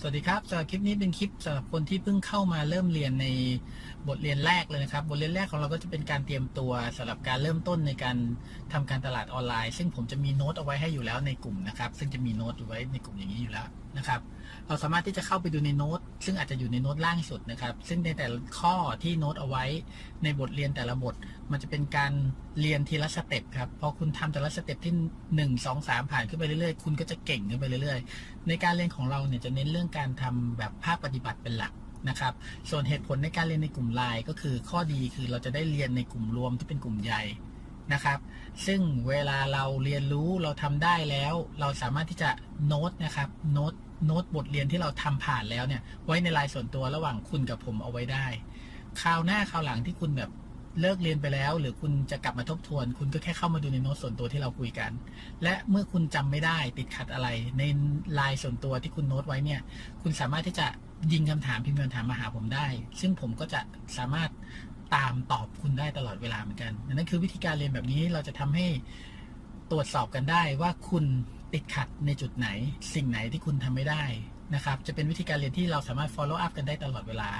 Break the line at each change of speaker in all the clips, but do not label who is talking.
สวัสดีครับสำหรับคลิปนี้เป็นคลิปสำหรับคนที่เพิ่งเข้ามาเริ่มเรียนในบทเรียนแรกเลยนะครับ บทเรียนแรกของเราก็จะเป็นการเตรียมตัวสำหรับการเริ่มต้นในการทำการตลาดออนไลน์ ซึ่งผมจะมีโน้ตเอาไว้ให้อยู่แล้วในกลุ่มนะครับ ซึ่งจะมีโน้ตอยู่ไว้ในกลุ่มอย่างนี้อยู่แล้วนะครับ เราสามารถที่จะเข้าไปดูในโน้ต ซึ่งอาจจะอยู่ในโน้ตล่างสุดนะครับ ซึ่งในแต่ละข้อที่โน้ตเอาไว้ในบทเรียนแต่ละบท มันจะเป็นการเรียนทีละสเต็ปครับ พอคุณทำแต่ละสเต็ปที่ 1 2 3 ผ่านขึ้นไปเรื่อยๆ คุณก็จะเก่งขึ้นไปเรื่อยๆ ในการเรียนของเราเนี่ยจะเน้นเรื่องการทำแบบภาคปฏิบัติเป็นหลักนะครับ ส่วนเหตุผลในการเรียนในกลุ่มไลน์ก็คือข้อดีคือเราจะได้เรียนในกลุ่มรวมที่เป็นกลุ่มใหญ่นะครับ ซึ่งเวลาเราเรียนรู้เราทำได้แล้ว เราสามารถที่จะโน้ตนะครับโน้ตโน้ตบทเรียนที่เราทำผ่านแล้วเนี่ยไว้ในไลน์ส่วนตัวระหว่างคุณกับผมเอาไว้ได้ คราวหน้าคราวหลังที่คุณแบบ เลิกเรียนไปแล้ว หรือคุณจะกลับมาทบทวน คุณก็แค่เข้ามาดูในโน้ตส่วนตัวที่เราคุยกัน และเมื่อคุณจำไม่ได้ติดขัดอะไร ในไลน์ส่วนตัวที่คุณโน้ตไว้เนี่ย คุณสามารถที่จะยิงคำถามพิมพ์คำถามมาหาผมได้ ซึ่งผมก็จะสามารถตามตอบคุณได้ตลอดเวลาเหมือนกันนั่นคือวิธีการเรียนแบบนี้เราจะทำให้ตรวจสอบกันได้ว่าคุณติดขัดในจุดไหน สิ่งไหนที่คุณทำไม่ได้นะครับ จะเป็นวิธีการเรียนที่เราสามารถ follow up กันได้ตลอดเวลา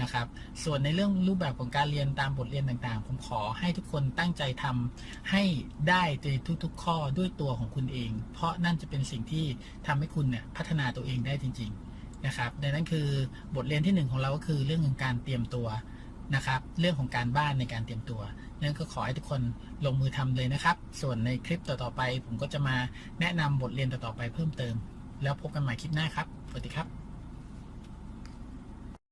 นะครับ ส่วนในเรื่องรูปแบบของการเรียนตามบทเรียนต่างๆ ผมขอให้ทุกคนตั้งใจทำให้ได้ในทุก ๆ ข้อด้วยตัวของคุณเอง เพราะนั่นจะเป็นสิ่งที่ทำให้คุณเนี่ยพัฒนาตัวเองได้จริง ๆ นะครับ ดังนั้นคือบทเรียนที่หนึ่งของเราก็คือเรื่องของการเตรียมตัวนะครับ เรื่องของการบ้านในการเตรียมตัวนั่นก็ขอให้ทุกคนลงมือทำเลยนะครับ ส่วนในคลิปต่อๆไป ผมก็จะมาแนะนำบทเรียนต่อๆไปเพิ่มเติม แล้วพบกันใหม่คลิปหน้าครับ สวัสดีครับ